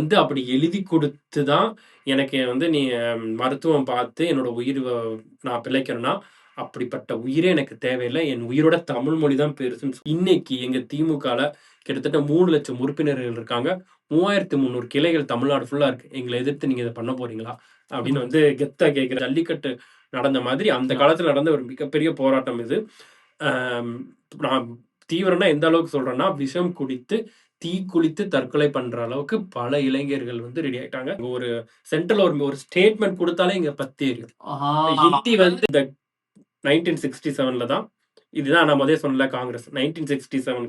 வந்து அப்படி எழுதி கொடுத்து தான் எனக்கு வந்து நீ மருத்துவம் பார்த்து என்னோட உயிர் நான் பிழைக்கணும்னா அப்படிப்பட்ட உயிரே எனக்கு தேவையில்லை. என் உயிரோட தமிழ் மொழி தான் பெருசுன்னு இன்னைக்கு எங்க திமுகல கிட்டத்தட்ட மூணு லட்சம் உறுப்பினர்கள் இருக்காங்க. மூவாயிரத்தி முந்நூறு கிளைகள் தமிழ்நாடு ஃபுல்லா இருக்கு. எங்களை எதிர்த்து நீங்க இதை பண்ண போறீங்களா? அப்படின்னு வந்து கெத்தா கேட்கிற ஜல்லிக்கட்டு நடந்த மாதிரி அந்த காலத்துல நடந்த ஒரு மிகப்பெரிய போராட்டம் இது. நான் தீவிரம்னா எந்த அளவுக்கு சொல்றேன்னா விஷம் குடித்து தீ குளித்து தற்கொலை பண்ற அளவுக்கு பல இளைஞர்கள் வந்து ரெடி ஆயிட்டாங்க. ஒரு சென்ட்ரல் ஒரு ஒரு ஸ்டேட்மெண்ட் கொடுத்தாலே இங்க பத்தி எரியும் ஹிந்தி வந்து இந்த நைன்டீன் சிக்ஸ்டி செவன்ல தான் இதுதான் நான் முதல்ல சொன்னல காங்கிரஸ். நைன்டீன் சிக்ஸ்டி செவன்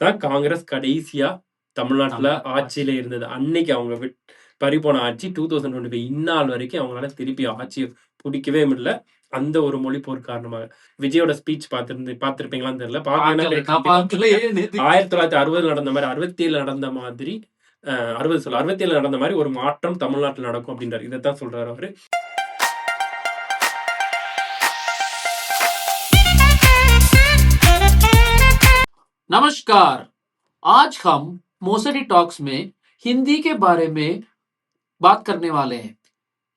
தான் காங்கிரஸ் கடைசியா தமிழ்நாட்டுல. ஆட்சியில இருந்தது. அன்னைக்கு அவங்க விட் பறிபோன ஆட்சி டூ தௌசண்ட் டுவெண்ட்டி ஃபைவ் இந்நாள் வரைக்கும் அவங்களால திருப்பி ஆட்சியை பிடிக்கவே முடியல. அந்த ஒரு மொழி போர் காரணமாக விஜயோட ஸ்பீச் பார்த்திருந்து பார்த்திருப்பீங்களான்னு தெரியல பார்க்கல, நான் பார்க்கலன்னா பார்க்கலையே நேத்து. ஆயிரத்தி தொள்ளாயிரத்தி அறுபதுல நடந்த மாதிரி அறுபத்தி ஏழு நடந்த மாதிரி அஹ், அறுபது சொல்ல அறுபத்தி ஏழு நடந்த மாதிரி ஒரு மாற்றம் தமிழ்நாட்டில் நடக்கும் அப்படின்றாரு இதைத்தான் சொல்றாரு அவரு नमस्कार आज हम मोसडी टॉक्स में हिंदी के बारे में बात करने वाले हैं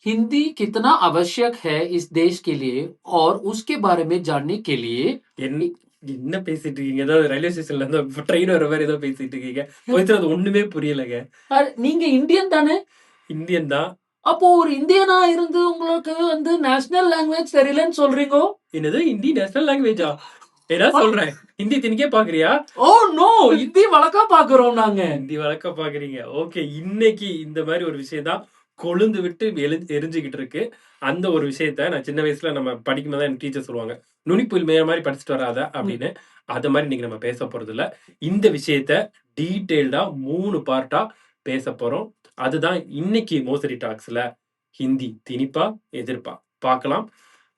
हिंदी कितना आवश्यक है इस देश के लिए और उसके बारे में जानने के लिए? என்ன என்ன பேசிட்டு இருக்கீங்க? ஏதாவது ரயில்வே ஸ்டேஷன்ல இருந்து ட்ரெயின் வர மாதிரி ஏதோ பேசிட்டு இருக்கீங்க. கொஞ்சம் அது ஒண்ணுமே புரியலங்க. நீங்க இந்தியன் தானே? இந்தியன் தான். அப்போ ஒரு இந்தியனா இருந்து உங்களுக்கு வந்து நேஷனல் லாங்குவேஜ் தெரியலன்னு சொல்றீங்க? என்னது இந்தி நேஷனல் லாங்குவேஜா ஏன்னா சொல்றேன். ஹிந்தி திணிக்க பாக்குறியா? ஓ நோ ஹிந்தி வழக்கா பாக்குறோம் நாங்க. ஹிந்தி வழக்கா பாக்குறீங்க. ஓகே இன்னைக்கு இந்த மாதிரி ஒரு விஷயம் தான் கொழுந்து விட்டு எழு எரிஞ்சுக்கிட்டு இருக்கு அந்த ஒரு விஷயத்த நான் சின்ன வயசுல நம்ம படிக்கும் போது எனக்கு டீச்சர் சொல்லுவாங்க நுனிப்புல் மேய மாதிரி படிச்சுட்டு வராத அப்படின்னு. அத மாதிரி இன்னைக்கு நம்ம பேச போறது இல்ல இந்த விஷயத்த டீட்டெயில்டா மூணு பார்ட்டா பேச போறோம். அதுதான் இன்னைக்கு மோசடி டாக்ஸ்ல ஹிந்தி திணிப்பா எதிர்ப்பா. பார்க்கலாம்.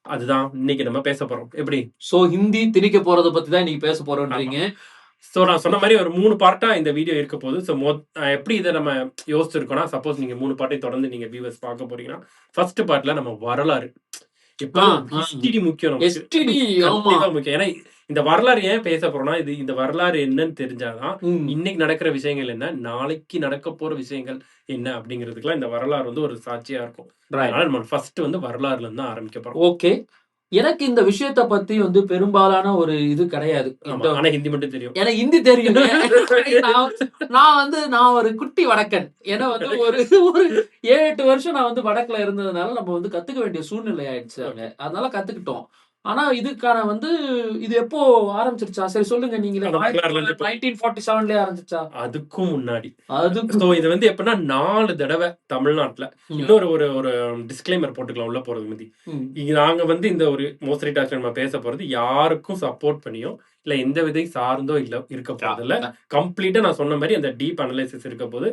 அதுதான் இன்னைக்கு நம்ம பேச போறோம். எப்படி? சோ ஹிந்தி திணிக்க போறத பத்தி தான் நீங்க பேச போறோம்ன்றீங்க ஸோ நான் சொன்ன மாதிரி ஒரு மூணு பார்ட்டா இந்த வீடியோ இருக்க போகுது ஸோ மொ எப்படி இதை நம்ம யோசிச்சிருக்கோம்னா சப்போஸ் நீங்க மூணு பார்ட்டை தொடர்ந்து நீங்க வியூவர்ஸ் பார்க்க போறீங்கன்னா ஃபர்ஸ்ட் பார்ட்ல நம்ம வரலாறு. இப்போ முக்கியம் முக்கியம். ஏன்னா இந்த வரலாறு ஏன் பேச போறோம்னா இது இந்த வரலாறு என்னன்னு தெரிஞ்சாதான். இன்னைக்கு நடக்கிற விஷயங்கள் என்ன நாளைக்கு நடக்க போற விஷயங்கள் என்ன அப்படிங்கிறதுக்குலாம் இந்த வரலாறு வந்து ஒரு சாட்சியா இருக்கும். அதனால நம்ம ஃபர்ஸ்ட் வந்து வரலாறுல இருந்து ஆரம்பிக்க போறோம். ஓகே எனக்கு இந்த விஷயத்த பத்தி வந்து பெரும்பாலான ஒரு இது கிடையாது. ஆனா ஹிந்தி மட்டும் தெரியும். எனக்கு ஹிந்தி தெரியும். நான் வந்து நான் ஒரு குட்டி வடக்கன். ஏன்னா வந்து ஒரு ஒரு ஏழு எட்டு வருஷம் நான் வந்து வடக்குல இருந்ததுனால நம்ம வந்து கத்துக்க வேண்டிய சூழ்நிலை ஆயிடுச்சு அதனால கத்துக்கிட்டோம். ஆனா இதுக்கான வந்து இது எப்போ ஆரம்பிச்சிருச்சா? சரி சொல்லுங்க நீங்களே. நைன்டீன் ஃபார்ட்டி செவன்லயே ஆரம்பிச்சிருச்சா அதுக்கும் முன்னாடி. அதுக்கு ஸோ இது வந்து எப்படின்னா நாலு தடவை தமிழ்நாட்டுல. இன்னொரு ஒரு ஒரு டிஸ்க்ளைமர் போட்டுக்கலாம் உள்ள போறது முந்தி. ம். இங்க நாங்க வந்து இந்த ஒரு மோசடி டாக்டர் நம்ம பேச போறது யாருக்கும் சப்போர்ட் பண்ணியோ இல்ல எந்த விதை சார்ந்தோ இல்ல இருக்க போறது இல்ல. கம்ப்ளீட்டா நான் சொன்ன மாதிரி அந்த டீப் அனலைசிஸ் இருக்க போது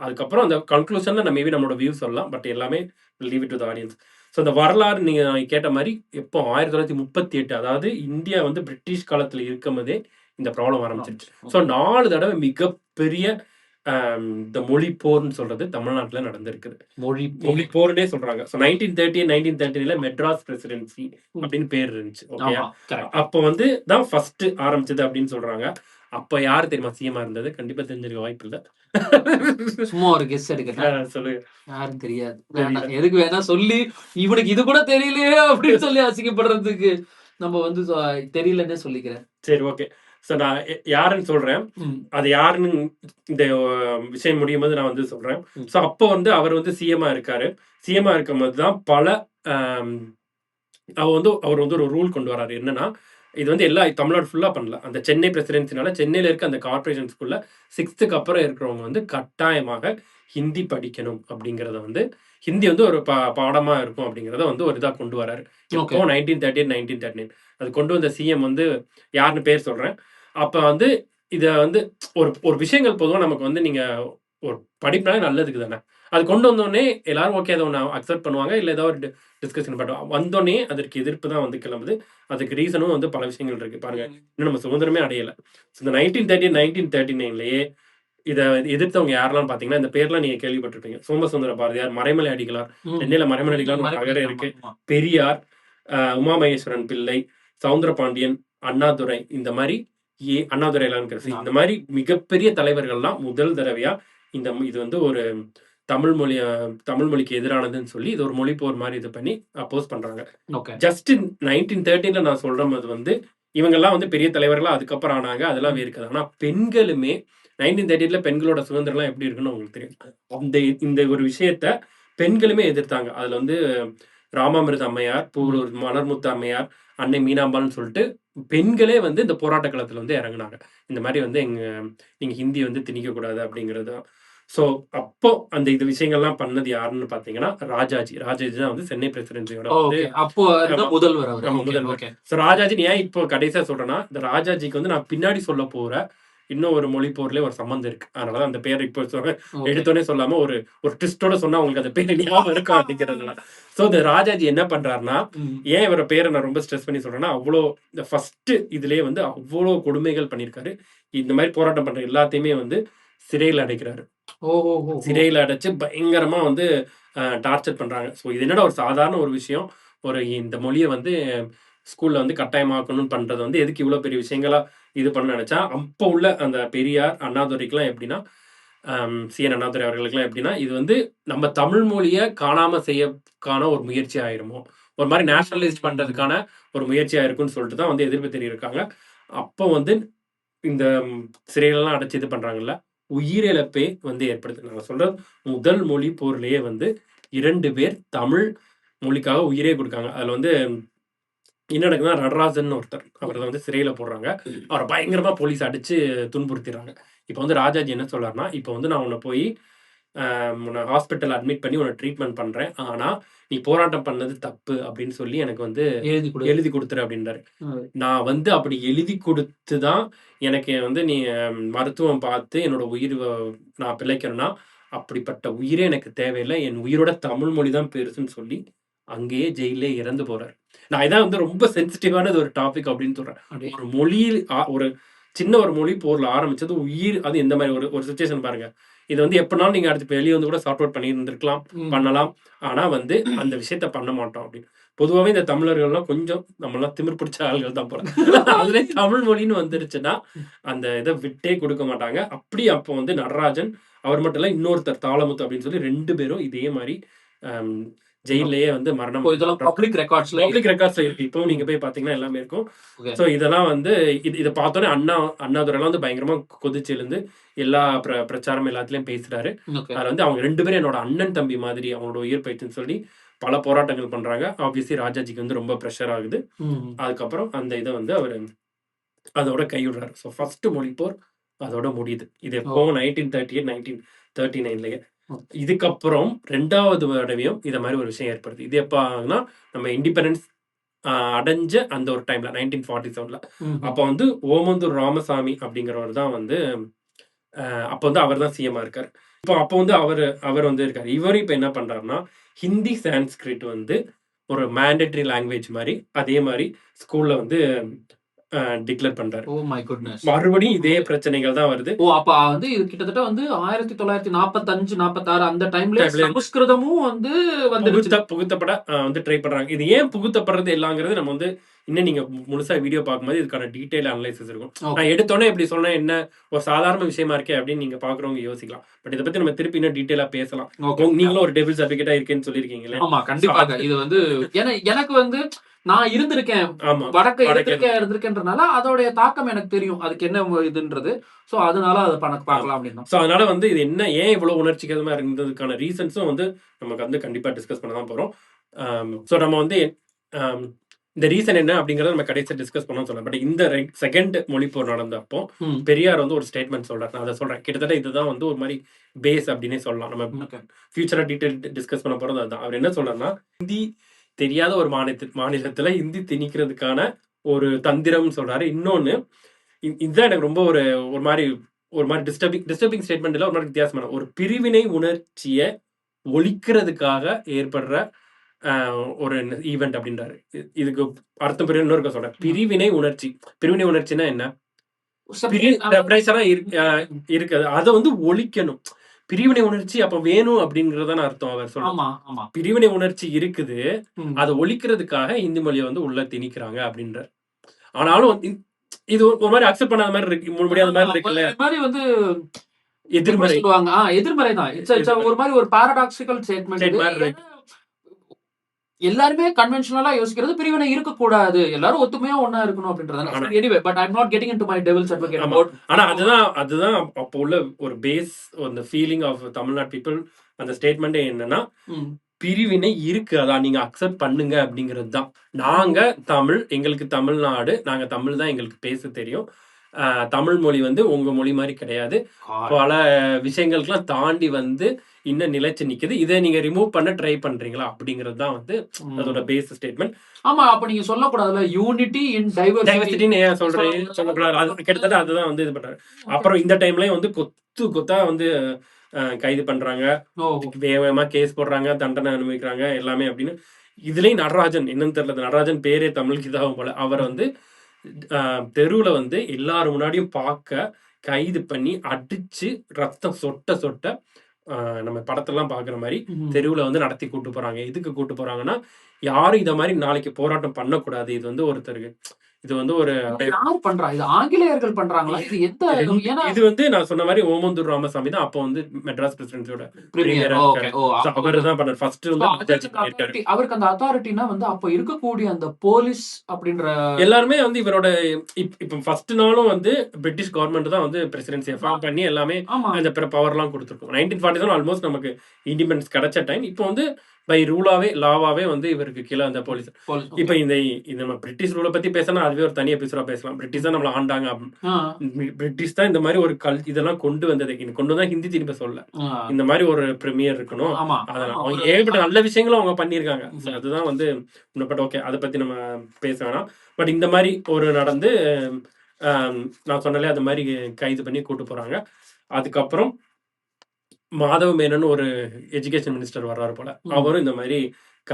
அதுக்கப்புறம் அந்த கன்க்ளூஷன்ல நம்ம மேபி நம்மளோட வியூ சொல்லலாம் பட் எல்லாமே leave it to audience so இந்த வரலாறு நீங்க கேட்ட மாதிரி எப்போ ஆயிரத்தி தொள்ளாயிரத்தி முப்பத்தி எட்டு அதாவது இந்தியா வந்து பிரிட்டிஷ் காலத்துல இருக்கும் போதே இந்த ப்ராப்ளம் ஆரம்பிச்சிருச்சு. ஸோ நாலு தடவை மிகப்பெரிய இந்த மொழி போர்னு சொல்றது தமிழ்நாட்டுல நடந்திருக்குது. மொழி மொழி போர்னே சொல்றாங்க. ஸோ நைன்டீன் தேர்ட்டி நைன்டீன் தேர்ட்டில மெட்ராஸ் பிரசிடென்சி அப்படின்னு பேர் இருந்துச்சு. ஓகே ஆமா correct. அப்போ வந்து தான் ஃபர்ஸ்ட் ஆரம்பிச்சது அப்படின்னு சொல்றாங்க. அப்ப யார் தெரியுமா? சிஎம்மா இருந்தது. கண்டிப்பா தெரிஞ்சிருக்க வாய்ப்பு இல்ல. சும்மா ஒரு கெஸ் எடுக்கிறேன் சொல்லுங்க. யாரும் தெரியாது. வேண்டாம். எதுக்கு வேணா சொல்லி இவனுக்கு இது கூட தெரியலையே அப்படின்னு சொல்லி அசிங்கப்படுறதுக்கு நம்ம வந்து தெரியலன்னே சொல்லிக்கிறேன். சரி ஓகே. ஸோ நான் யாருன்னு சொல்றேன். அது யாருன்னு இந்த விஷயம் முடியும் போது நான் வந்து சொல்றேன். ஸோ அப்போ வந்து அவர் வந்து சிஎம்மா இருக்காரு. சிஎம்மா இருக்கும்போது தான் பல அவர் வந்து அவர் வந்து ஒரு ரூல் கொண்டு வராரு. என்னன்னா இது வந்து எல்லா தமிழ்நாடு ஃபுல்லா பண்ணல. அந்த சென்னை பிரசிடென்சினால சென்னையில இருக்க அந்த கார்பரேஷன்ஸ்குள்ள சிக்ஸ்த்துக்கு அப்புறம் இருக்கிறவங்க வந்து கட்டாயமாக ஹிந்தி படிக்கணும் அப்படிங்கறத வந்து ஹிந்தி வந்து ஒரு பா பாடமா இருக்கும் அப்படிங்கறத வந்து ஒரு இதா கொண்டு வராரு. இப்போ nineteen thirty nineteen thirty nine அது கொண்டு வந்த சிஎம் வந்து யாருன்னு பேர் சொல்றேன். அப்ப வந்து இத வந்து ஒரு ஒரு விஷயங்கள் பொதுவா நமக்கு வந்து நீங்க ஒரு படிப்புனாலே நல்லதுக்கு தானே. அது கொண்டு வந்தோடனே எல்லாரும் ஓகே அதை ஒன்று அக்செப்ட் பண்ணுவாங்க இல்லை ஏதாவது ஒரு டிஸ்கஷன் பண்ணுவோம் வந்தோடனே அதற்கு எதிர்ப்பு தான் வந்து கிளம்புது. அதுக்கு ரீசனும் வந்து பல விஷயங்கள் இருக்கு. பாருங்க இன்னும் நம்ம சுதந்திரமே அடையல. இந்த நைன்டீன் தேர்ட்டி நைன்டீன் தேர்ட்டி நைன்லயே இதை எதிர்த்தவங்க யாரெல்லாம் பாத்தீங்கன்னா இந்த பேர்லாம் நீங்க கேள்விப்பட்டிருப்பீங்க. சோமசுந்தர பாரதியார் மறைமலை அடிகளார். சென்னையில மறைமலை அடிகளார் ஒரு நகரம் இருக்கு. பெரியார் உமா மகேஸ்வரன் பிள்ளை சவுந்தரபாண்டியன் அண்ணாதுரை இந்த மாதிரி ஏ அண்ணாதுரை எல்லாம். இந்த மாதிரி மிகப்பெரிய தலைவர்கள்லாம் முதல் தடவையா இந்த இது வந்து ஒரு தமிழ் மொழி தமிழ் மொழிக்கு எதிரானதுன்னு சொல்லி இது ஒரு மொழி போர் மாதிரி இது பண்ணி அப்போஸ் பண்றாங்க. ஜஸ்ட் நைன்டீன் தேர்ட்டில நான் சொல்ற போது வந்து இவங்கெல்லாம் வந்து பெரிய தலைவர்களா அதுக்கப்புறம் ஆனாங்க அதெல்லாம் இருக்குது ஆனா பெண்களுமே நைன்டீன் தேர்ட்டில பெண்களோட சுதந்திரம்லாம் எப்படி இருக்குன்னு உங்களுக்கு தெரியும். அந்த இந்த ஒரு விஷயத்த பெண்களுமே எதிர்த்தாங்க. அதுல வந்து ராமாமிர்த அம்மையார் பூரூர் மலர்முத்து அம்மையார் அன்னை மீனாம்பாள்னு சொல்லிட்டு பெண்களே வந்து இந்த போராட்ட களத்துல வந்து இறங்குனாங்க. இந்த மாதிரி வந்து எங்க நீங்க ஹிந்தி வந்து திணிக்க கூடாது அப்படிங்கிறது ஸோ அப்போ அந்த இது விஷயங்கள்லாம் பண்ணது யாருன்னு பாத்தீங்கன்னா ராஜாஜி ராஜாஜி தான் வந்து சென்னை பிரசிடென்சியோட அப்போ. முதல்வர் முதல்வர். ஸோ ராஜாஜி ஏன் இப்போ கடைசியா சொல்றேன்னா இந்த ராஜாஜிக்கு வந்து நான் பின்னாடி சொல்ல போற இன்னும் ஒரு மொழி போர்லயே ஒரு சம்பந்தம் இருக்கு அதனாலதான் அந்த பேர் இப்போ. எடுத்தோடனே சொல்லாம ஒரு ஒரு ட்விஸ்டோட சொன்னா உங்களுக்கு அந்த பேர் ஞாபகம் இருக்கும் அப்படிங்கிறதுனால ஸோ இந்த ராஜாஜி என்ன பண்றாருன்னா. ஏன் இவர பேரை நான் ரொம்ப ஸ்ட்ரெஸ் பண்ணி சொல்றேன்னா அவ்வளோ இந்த ஃபர்ஸ்ட் இதுலயே வந்து அவ்வளோ கொடுமைகள் பண்ணியிருக்காரு இந்த மாதிரி போராட்டம் பண்ற எல்லாத்தையுமே வந்து சிறையில் அடைக்கிறாரு ஓஹோ சிறையில் அடைச்சு பயங்கரமா வந்து டார்ச்சர் பண்றாங்க. ஸோ இது என்னடா ஒரு சாதாரண ஒரு விஷயம்? ஒரு இந்த மொழியை வந்து ஸ்கூல்ல வந்து கட்டாயமாக்கணும்னு பண்றது வந்து எதுக்கு இவ்வளோ பெரிய விஷயங்களா இது பண்ண நினைச்சா? அப்போ உள்ள அந்த பெரியார் அண்ணாதுரைக்கெல்லாம் எப்படின்னா சிஎன் அண்ணாதுரை அவர்களுக்கெல்லாம் எப்படின்னா இது வந்து நம்ம தமிழ் மொழியை காணாம செய்யக்கான ஒரு முயற்சி ஆயிருமோ? ஒரு மாதிரி நேஷனலைஸ் பண்றதுக்கான ஒரு முயற்சி இருக்கும்னு சொல்லிட்டு தான் வந்து எதிர்ப்பு தெரியிருக்காங்க அப்போ வந்து இந்த சிறையிலலாம் அடைச்சி இது பண்றாங்கல்ல? உயிரிழப்பே வந்து ஏற்படுது. நான் சொல்றது முதல் மொழி போர்லயே வந்து இரண்டு பேர் தமிழ் மொழிக்காக உயிரே கொடுக்காங்க. அதுல வந்து என்ன நடக்குதுன்னா நடராஜன் ஒருத்தர் அவரை வந்து சிறையில போடுறாங்க. அவரை பயங்கரமா போலீஸ் அடிச்சு துன்புறுத்திடுறாங்க. இப்போ வந்து ராஜாஜி என்ன சொல்றாருன்னா இப்போ வந்து நான் உன்னை போய் உன்னை ஹாஸ்பிட்டல் அட்மிட் பண்ணி உன்னை ட்ரீட்மெண்ட் பண்றேன். ஆனா நீ போராட்டம் பண்ணது தப்பு அப்படின்னு சொல்லி எனக்கு வந்து எழுதி கொடு. எழுதி கொடுத்துரு அப்படின்றாரு. நான் வந்து அப்படி எழுதி கொடுத்து தான் எனக்கு வந்து நீ மருத்துவம் பார்த்து என்னோட உயிர் நான் பிழைக்கணும்னா அப்படிப்பட்ட உயிரே எனக்கு தேவையில்லை. என் உயிரோட தமிழ் மொழி தான் பெருசுன்னு சொல்லி அங்கேயே ஜெயிலே இறந்து போறாரு. நான் இதான் வந்து ரொம்ப சென்சிட்டிவானது ஒரு டாபிக் அப்படின்னு சொல்றேன். ஒரு மொழியில் ஒரு சின்ன ஒரு மொழி போர்ல ஆரம்பிச்சது உயிர் அது எந்த மாதிரி ஒரு ஒரு சுச்சுவேஷன் பாருங்க. இது வந்து எப்பனாலும் நீங்க அடுத்து வெளியே வந்து கூட சார்ட் அவுட் பண்ணி இருந்திருக்கலாம். பண்ணலாம். ஆனா வந்து அந்த விஷயத்த பண்ண மாட்டோம் அப்படின்னு. பொதுவாகவே இந்த தமிழர்கள்லாம் கொஞ்சம் நம்மளாம் திமிர் பிடிச்ச ஆள்கள் தான் போல. அதுல தமிழ் மொழின்னு வந்துருச்சுன்னா அந்த இதை விட்டே கொடுக்க மாட்டாங்க. அப்படி அப்போ வந்து நடராஜன் அவர் மட்டும் இல்ல இன்னொருத்தர் தாளமுத்து அப்படின்னு சொல்லி ரெண்டு பேரும் இதே மாதிரி ஜெயிலேயே வந்து மரணம் இதெல்லாம் பப்ளிக் ரெக்கார்ட்ஸ்ல பப்ளிக் ரெக்கார்ட்ஸ்ல இருக்கு. இப்போ நீங்க போய் பாத்தீங்கன்னா எல்லாமே இருக்கும். சோ இதெல்லாம் வந்து இது இதை பார்த்தோன்னே அண்ணா அண்ணாதுரெல்லாம் வந்து பயங்கரமா கொதிச்சு எழுந்து எல்லா பிர பிரச்சாரம் எல்லாத்துலயும் பேசுறாரு. அதுல வந்து அவங்க ரெண்டு பேரும் என்னோட அண்ணன் தம்பி மாதிரி அவங்களோட உயிர் பயிற்சின்னு சொல்லி பல போராட்டங்கள் பண்றாங்க. ஆப்வியஸ்லி ராஜாஜிக்கு வந்து ரொம்ப ப்ரெஷர் ஆகுது. அதுக்கப்புறம் அந்த இதை வந்து அவர் அதோட கைவிடுறாரு. ஸோ ஃபர்ஸ்ட் மொழிப்போர் அதோட முடியுது. இது எப்போ nineteen thirty eight nineteen thirty நைன்லயே. இதுக்கப்புறம் ரெண்டாவது தடவையும் இதை மாதிரி ஒரு விஷயம் ஏற்படுது. இது எப்போ ஆகுதுன்னா நம்ம இண்டிபெண்டன்ஸ் அடைஞ்ச அந்த ஒரு டைம்ல நைன்டீன் ஃபார்ட்டி செவன்ல. அப்போ வந்து ஓமந்தூர் ராமசாமி அப்படிங்கிறவர் தான் வந்து அப்போ வந்து அவர் தான் சிஎம்மா இருக்காரு. இப்போ அப்போ வந்து அவர் அவர் வந்து இருக்காரு. இவர் இப்போ என்ன பண்றாருன்னா ஹிந்தி சான்ஸ்கிரிட் வந்து ஒரு மேண்டேட்டரி லாங்குவேஜ் மாதிரி அதே மாதிரி ஸ்கூல்ல வந்து டிக்ளேர் பண்றாரு. ஓ மை குட்னஸ் மறுபடியும் இதே பிரச்சனைகள் தான் வருது. ஓ அப்ப வந்து இது கிட்டத்தட்ட வந்து ஆயிரத்தி தொள்ளாயிரத்தி நாற்பத்தஞ்சு நாற்பத்தாறு அந்த டைம்ல சமஸ்கிருதமும் வந்து வந்துருச்சு. புகுத்த புகுத்தப்பட வந்து ட்ரை பண்றாங்க. இது ஏன் புகுத்தப்படுறது எல்லாங்கிறது நம்ம வந்து இன்னும் நீங்க முழுசா வீடியோ பார்க்கும்போது இதுக்கான டீடைல் அனலைசிஸ் இருக்கும். நான் எடுத்தோன்னே இப்படி சொன்னேன் என்ன ஒரு சாதாரண விஷயமா இருக்கே அப்படின்னு நீங்க பாக்குறவங்க யோசிக்கலாம். பட் இதை பத்தி நம்ம திருப்பி இன்னும் டீடைலா பேசலாம். நீங்களும் ஒரு டெபிள் சர்டிபிகேட்டா இருக்கேன்னு சொல்லியிருக்கீங்களே. ஆமா கண்டிப்பாக இது வந்து ஏன்னா எனக்கு வந்து நான் இருந்திருக்கேன். வடக்க. இருந்திருக்கேன் இருந்திருக்கேன்றனால அதோடைய தாக்கம் எனக்கு தெரியும். அதுக்கு என்ன இதுன்றது. சோ அதனால அதை பண்ண பார்க்கலாம் அப்படின்னா ஸோ அதனால வந்து இது என்ன ஏன் இவ்வளவு உணர்ச்சிகரமா இருந்ததுக்கான ரீசன்ஸும் வந்து நமக்கு வந்து கண்டிப்பா டிஸ்கஸ் பண்ண தான் போறோம். ஸோ நம்ம வந்து இந்த ரீசன் என்ன அப்படிங்கறத நம்ம கடைசியா டிஸ்கஸ் பண்ணோம் சொல்லலாம். பட் இந்த செகண்ட் மொழிப்போர் நடந்தப்போ. பெரியார் வந்து ஒரு ஸ்டேட்மெண்ட் சொல்றாரு. நான் அதை சொல்றேன். கிட்டத்தட்ட இதுதான் வந்து ஒரு மாதிரி பேஸ் அப்படின்னே சொல்லலாம். நம்ம. ஃபியூச்சரா டீடைல் டிஸ்கஸ் பண்ண போறது அதுதான். அவர் என்ன சொல்றாருன்னா ஹிந்தி தெரியாத ஒரு மாநில மாநிலத்துல ஹிந்தி திணிக்கிறதுக்கான ஒரு தந்திரம் சொல்றாரு. இன்னொன்னு இதுதான் எனக்கு ரொம்ப ஒரு ஒரு மாதிரி ஒரு மாதிரி டிஸ்டர்பிங் டிஸ்டர்பிங் ஸ்டேட்மெண்ட்ல ஒரு மாதிரி வித்தியாசமான ஒரு பிரிவினை உணர்ச்சியை ஒழிக்கிறதுக்காக ஏற்படுற ஒரு ஈவெண்ட் அப்படின்றாரு. இதுக்கு அர்த்தம் பெரிய இன்னொரு சொல்றேன். பிரிவினை உணர்ச்சி. பிரிவினை உணர்ச்சினா என்ன? இருக்குது. அதை வந்து ஒழிக்கணும். பிரிவினை உணர்ச்சி அப்ப வேணும் அப்படிங்கறதான அர்த்தம் அவர் ஆமா பிரிவினை உணர்ச்சி இருக்குது. அதை ஒழிக்கிறதுக்காக இந்தி மொழியை வந்து உள்ள திணிக்கிறாங்க அப்படின்றார். ஆனாலும் இது ஒரு மாதிரி அக்செப்ட் பண்ணாத மாதிரி இருக்கு முடியாத மாதிரி இருக்குல்ல. மாதிரி வந்து எதிர்மறை. சொல்லுவாங்க. எதிர்மறை தான். ஒரு மாதிரி ஒரு பாரடாக்சிக்கல் ஸ்டேட்மெண்ட் State இது மாதிரி இருக்கு. எல்லாருமே கன்வென்ஷனலா யோசிக்கிறது பிரிவினை இருக்கக்கூடாது. எல்லாரும் ஒத்துமையா ஒண்ணா இருக்கணும் அப்படின்றது anyway but I'm not getting into my devil's advocate. ஆனா அதுதான் அதுதான் அப்போ உள்ள ஒரு பேஸ் அந்த ஃபீலிங் ஆஃப் தமிழ்நாடு பீப்புள் அந்த ஸ்டேட்மெண்ட்டே என்னன்னா பிரிவினை இருக்கு. அதான் நீங்க அக்செப்ட் பண்ணுங்க அப்படிங்கிறது தான் நாங்க தமிழ் எங்களுக்கு தமிழ்நாடு நாங்க தமிழ் தான் எங்களுக்கு பேச தெரியும். தமிழ் மொழி வந்து உங்க மொழி மாதிரி கிடையாது. பல விஷயங்களுக்கெல்லாம் தாண்டி வந்து இன்னும் நிலைச்சு நிக்குது. இதை நீங்க ரிமூவ் பண்ண ட்ரை பண்றீங்களா? அப்படிங்கிறது தான் வந்து அதோட பேஸ் ஸ்டேட்மெண்ட் ஆமா அப்ப நீங்க சொல்லக்கூடாதுல யூனிட்டி இன் டைவர்சிட்டி டைவர்சிட்டின்னு ஏன் சொல்றேன் சொல்லக்கூடாது. அது கிட்டத்தட்ட அதுதான் வந்து இது பண்றாரு. அப்புறம் இந்த டைம்லயும் வந்து கொத்து கொத்தா வந்து கைது பண்றாங்க. வேகமா கேஸ் போடுறாங்க தண்டனை அனுபவிக்கிறாங்க எல்லாமே அப்படின்னு. இதுலயும் நடராஜன் என்னன்னு தெரியல நடராஜன் பேரே தமிழுக்கு இதாகும் போல. அவர் வந்து தெருவுல வந்து எல்லாரும் முன்னாடியும் பார்க்க கைது பண்ணி அடிச்சு ரத்தம் சொட்ட சொட்ட நம்ம படத்தெல்லாம் பாக்குற மாதிரி தெருவுல வந்து நடத்தி கூட்டு போறாங்க. எதுக்கு கூட்டு போறாங்கன்னா யாரும் இத மாதிரி நாளைக்கு போராட்டம் பண்ணக்கூடாது. இது வந்து ஒருத்தருக்கு. இது வந்து ஒரு யார் பண்றா? இது ஆங்கிலேயர்கள் பண்றாங்களா? இது எந்த ஏன்னா இது வந்து நான் சொன்ன மாதிரி ஓமந்தூர் ராமசாமி தான். அப்போ வந்து மெட்ராஸ் பிரசிடென்சியோட அவர் தான் பண்ணார். ஃபர்ஸ்ட் வந்து அவருக்கு அந்த அத்தாரிட்டினா வந்து அப்ப இருக்கக்கூடிய அந்த போலீஸ் அப்படின்ற எல்லாருமே வந்து இவரோட இப்- இப்ப ஃபர்ஸ்ட் நாளும் வந்து பிரிட்டிஷ் கவர்மெண்ட் தான் வந்து பிரசிடென்சியை ஃபார்ம் பண்ணி எல்லாமே அந்த பவர்லாம் கொடுத்துருக்கோம். நைன்டீன் ஃபார்ட்டி செவன் ஆல்மோஸ்ட் நமக்கு இண்டிபெண்டன்ஸ் கிடைச்ச டைம் இப்போ வந்து பை ரூலாவே லாவாவே வந்து இவருக்கு கீழே அந்த போலீஸ் இப்ப இந்த இந்த நம்ம பிரிட்டிஷ் ரூலை பத்தி பேசினா அதுவே ஒரு தனி எபிசோடா பேசலாம். பிரிட்டிஷ் தான் நம்மள ஆண்டாங்க அப்படின்னு. பிரிட்டிஷ் தான் இந்த மாதிரி ஒரு கல் இதெல்லாம் கொண்டு வந்தது. இது கொண்டு தான் ஹிந்தி திரும்ப சொல்ல. இந்த மாதிரி ஒரு பிரீமியர் இருக்கணும். அதெல்லாம். அவங்க ஏகப்பட்ட நல்ல விஷயங்களும் அவங்க பண்ணியிருக்காங்க. அதுதான் வந்து பட் ஓகே அதை பத்தி நம்ம பேச வேணாம். பட் இந்த மாதிரி ஒரு நடந்து நான் சொன்னாலே அது மாதிரி கைது பண்ணி கூட்டு போறாங்க. அதுக்கப்புறம் மாதவ மேனன் ஒரு எஜுகேஷன் மினிஸ்டர் வர்றாரு போல. அவரும் இந்த மாதிரி க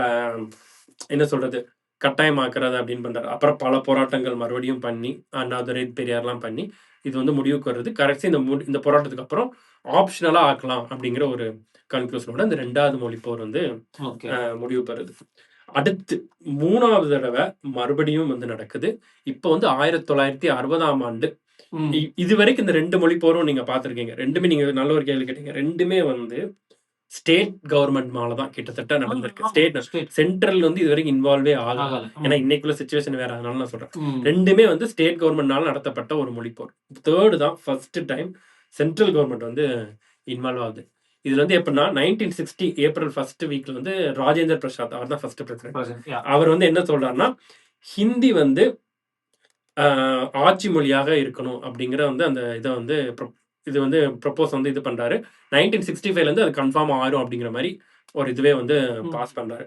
என்ன சொல்றது கட்டாயமாக்குறது அப்படின்னு பண்றாரு அப்புறம் பல போராட்டங்கள் மறுபடியும் பண்ணி அண்ணாதுரை பெரியார்லாம் பண்ணி இது வந்து முடிவுக்கு வருது கடைசி இந்த இந்த போராட்டத்துக்கு அப்புறம் ஆப்ஷனலா ஆக்கலாம் அப்படிங்கிற ஒரு கன்க்ளூஷனோட இந்த ரெண்டாவது மொழி போர் வந்து முடிவு பெறுது. அடுத்து மூணாவது தடவை மறுபடியும் வந்து நடக்குது. இப்போ வந்து ஆயிரத்தி தொள்ளாயிரத்தி அறுபதாம் ஆண்டு இது வரைக்கும் இந்த ரெண்டு மொழி போரும் நீங்க பாத்திருக்கீங்க ரெண்டுமே நீங்க நல்ல ஒரு கேள்வி கேட்டீங்க ரெண்டுமே வந்து ஸ்டேட் கவர்மெண்ட் மேல தான் கிட்டத்தட்ட நடந்திருக்கு ஸ்டேட். சென்ட்ரல் வந்து இது வரைக்கும் இன்வால்வே. ம். ஏன்னா இன்னைக்குள்ள சுச்சுவேஷன் வேற அதனால நான் சொல்றேன். ரெண்டுமே வந்து ஸ்டேட் கவர்மெண்ட்னால நடத்தப்பட்ட ஒரு மொழி போர் தேர்டு தான் ஃபர்ஸ்ட் டைம் சென்ட்ரல் கவர்மெண்ட் வந்து இன்வால்வ் ஆகுது இதுல வந்து எப்படின்னா நைன்டீன் சிக்ஸ்டி ஏப்ரல் ஃபர்ஸ்ட் வீக்ல வந்து ராஜேந்திர பிரசாத் அவர் தான் ஃபர்ஸ்ட் பிரசிடென்ட். அவர் வந்து என்ன சொல்றாருன்னா ஹிந்தி வந்து ஆட்சி மொழியாக இருக்கணும் அப்படிங்கிற வந்து அந்த இதை வந்து இது வந்து ப்ரப்போஸ் வந்து இது பண்றாரு. நைன்டீன் சிக்ஸ்டி ஃபைவ்ல இருந்து அது கன்ஃபார்ம் ஆயிரும் அப்படிங்கிற மாதிரி ஒரு இதுவே வந்து ம். பாஸ் பண்றாரு.